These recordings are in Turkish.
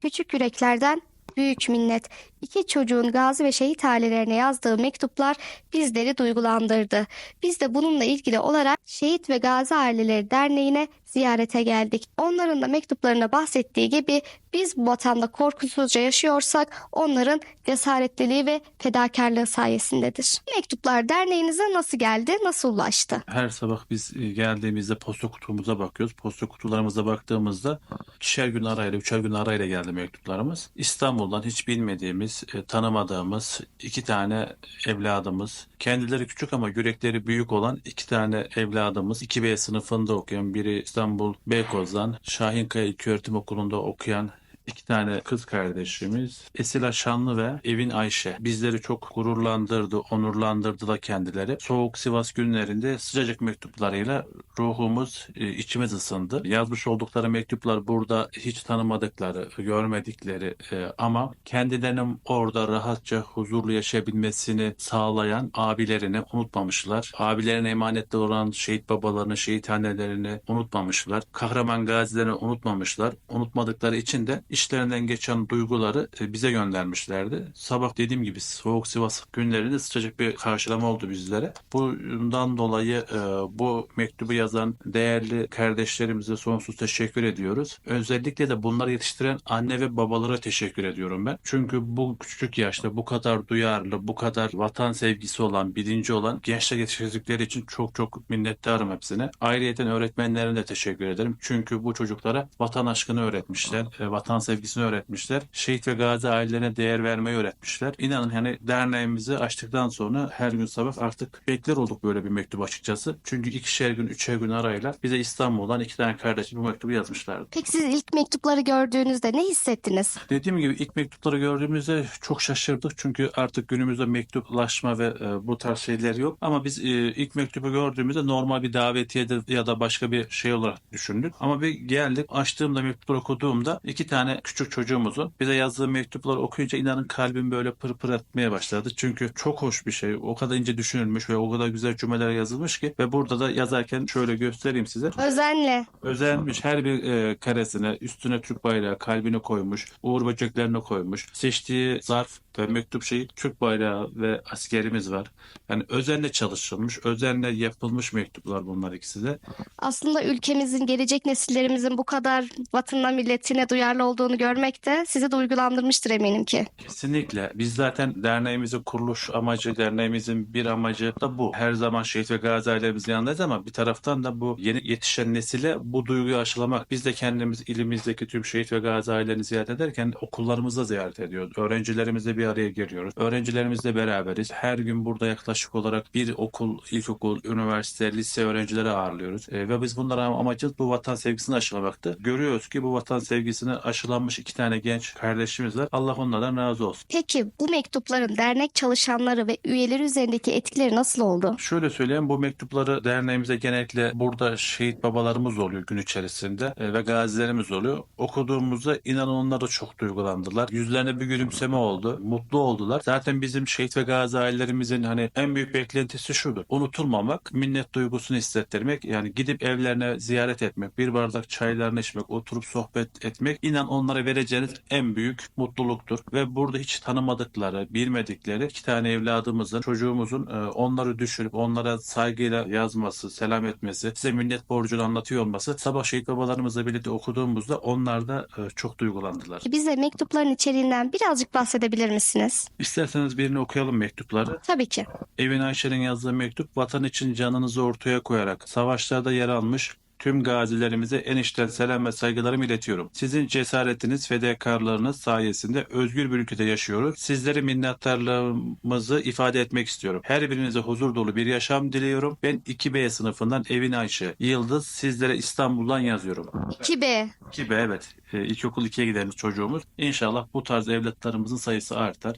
Küçük yüreklerden büyük minnet. İki çocuğun gazi ve şehit ailelerine yazdığı mektuplar bizleri duygulandırdı. Biz de bununla ilgili olarak Şehit ve Gazi Aileleri Derneği'ne ziyarete geldik. Onların da mektuplarına bahsettiği gibi biz bu vatanda korkusuzca yaşıyorsak onların cesaretliliği ve fedakarlığı sayesindedir. Mektuplar derneğinize nasıl geldi, nasıl ulaştı? Her sabah biz e, geldiğimizde posta kutumuza bakıyoruz. Posta kutularımıza baktığımızda ikişer gün arayla, üçer gün arayla geldi mektuplarımız. İstanbul'dan hiç bilmediğimiz, e, tanımadığımız iki tane evladımız, kendileri küçük ama yürekleri büyük olan iki tane evladımız, 2B sınıfında okuyan, biri İstanbul Beykoz'dan, Şahinkaya İlköğretim Okulu'nda okuyan İki tane kız kardeşimiz Esila Şanlı ve Evin Ayşe. Bizleri çok gururlandırdı, onurlandırdılar kendileri. Soğuk Sivas günlerinde sıcacık mektuplarıyla ruhumuz, e, içimiz ısındı. Yazmış oldukları mektuplar burada hiç tanımadıkları, görmedikleri e, ama kendilerinin orada rahatça huzurlu yaşayabilmesini sağlayan abilerini unutmamışlar. Abilerine emanette olan şehit babalarını, şehit annelerini unutmamışlar. Kahraman gazilerini unutmamışlar. Unutmadıkları için de işlerinden geçen duyguları e, bize göndermişlerdi. Sabah dediğim gibi soğuk Sivas günlerinde sıcacık bir karşılama oldu bizlere. Bundan dolayı e, bu mektubu yazan değerli kardeşlerimize sonsuz teşekkür ediyoruz. Özellikle de bunları yetiştiren anne ve babalara teşekkür ediyorum ben. Çünkü bu küçük yaşta bu kadar duyarlı, bu kadar vatan sevgisi olan, bilinci olan gençler yetiştirdikleri için çok çok minnettarım hepsine. Ayrıyeten öğretmenlerine de teşekkür ederim. Çünkü bu çocuklara vatan aşkını öğretmişler, e, vatan sevgisini öğretmişler. Şehit ve gazi ailelerine değer vermeyi öğretmişler. İnanın hani derneğimizi açtıktan sonra her gün sabah artık bekler olduk böyle bir mektup açıkçası. Çünkü ikişer gün, üçer gün arayla bize İstanbul'dan iki tane kardeşim bu mektubu yazmışlardı. Peki siz ilk mektupları gördüğünüzde ne hissettiniz? Dediğim gibi ilk mektupları gördüğümüzde çok şaşırdık. Çünkü artık günümüzde mektuplaşma ve e, bu tarz şeyler yok. Ama biz e, ilk mektubu gördüğümüzde normal bir davetiyedir ya da başka bir şey olarak düşündük. Ama bir geldik açtığımda mektupları okuduğumda iki tane küçük çocuğumuzun bize yazdığı mektupları okuyunca inanın kalbim böyle pır pır etmeye başladı. Çünkü çok hoş bir şey. O kadar ince düşünülmüş ve o kadar güzel cümleler yazılmış ki ve burada da yazarken şöyle göstereyim size. Özenle. Özenmiş her bir e, karesine üstüne Türk bayrağı kalbini koymuş. Uğur böceklerini koymuş. Seçtiği zarf ve mektup şeyi Türk bayrağı ve askerimiz var. Yani özenle çalışılmış, özenle yapılmış mektuplar bunlar ikisi de. Aslında ülkemizin, gelecek nesillerimizin bu kadar vatanına, milletine duyarlı olduğunu görmek de sizi duygulandırmıştır eminim ki. Kesinlikle. Biz zaten derneğimizin kuruluş amacı, derneğimizin bir amacı da bu. Her zaman şehit ve gazi ailelerimizin yanındayız ama bir taraftan da bu yeni yetişen nesile bu duyguyu aşılamak. Biz de kendimiz ilimizdeki tüm şehit ve gazi ailelerini ziyaret ederken okullarımızda ziyaret ediyoruz. Öğrencilerimizle bir araya geliyoruz. Öğrencilerimizle beraberiz. Her gün burada yaklaşık olarak bir okul, ilkokul, üniversite, lise öğrencileri ağırlıyoruz. E, ve biz bunlara amacımız bu vatan sevgisini aşılamaktı. Görüyoruz ki bu vatan sevgisini aşılanmış iki tane genç kardeşimiz var. Allah onlardan razı olsun. Peki bu mektupların dernek çalışanları ve üyeleri üzerindeki etkileri nasıl oldu? Şöyle söyleyeyim bu mektupları derneğimize genellikle burada şehit babalarımız oluyor gün içerisinde e, ve gazilerimiz oluyor. Okuduğumuzda inanın onlar da çok duygulandılar. Yüzlerine bir gülümseme oldu. Mutlu oldular. Zaten bizim şehit ve gazi ailelerimizin hani en büyük beklentisi şudur. Unutulmamak, minnet duygusunu hissettirmek. Yani gidip evlerine ziyaret etmek, bir bardak çaylarını içmek, oturup sohbet etmek inan onlara vereceğiniz en büyük mutluluktur. Ve burada hiç tanımadıkları, bilmedikleri iki tane evladımızın, çocuğumuzun e, onları düşünüp onlara saygıyla yazması, selam etmesi, size minnet borcunu anlatıyor olması sabah şehit babalarımızla birlikte okuduğumuzda onlar da e, çok duygulandılar. Bize mektupların içeriğinden birazcık bahsedebilir misiniz? İsterseniz birini okuyalım mektupları. Tabii ki. Evin Ayşe'nin yazdığı mektup vatan için canınızı ortaya koyarak savaşlarda yer almış tüm gazilerimize en içten selam ve saygılarımı iletiyorum. Sizin cesaretiniz, fedakarlığınız sayesinde özgür bir ülkede yaşıyoruz. Sizlere minnettarlığımızı ifade etmek istiyorum. Her birinize huzur dolu bir yaşam diliyorum. Ben 2B sınıfından Evin Ayşe. Yıldız sizlere İstanbul'dan yazıyorum. 2B. 2B evet. Ee, İlkokul 2'ye giden çocuğumuz. İnşallah bu tarz evlatlarımızın sayısı artar.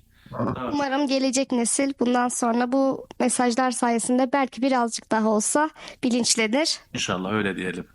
Umarım gelecek nesil bundan sonra bu mesajlar sayesinde belki birazcık daha olsa bilinçlenir. İnşallah öyle diyelim.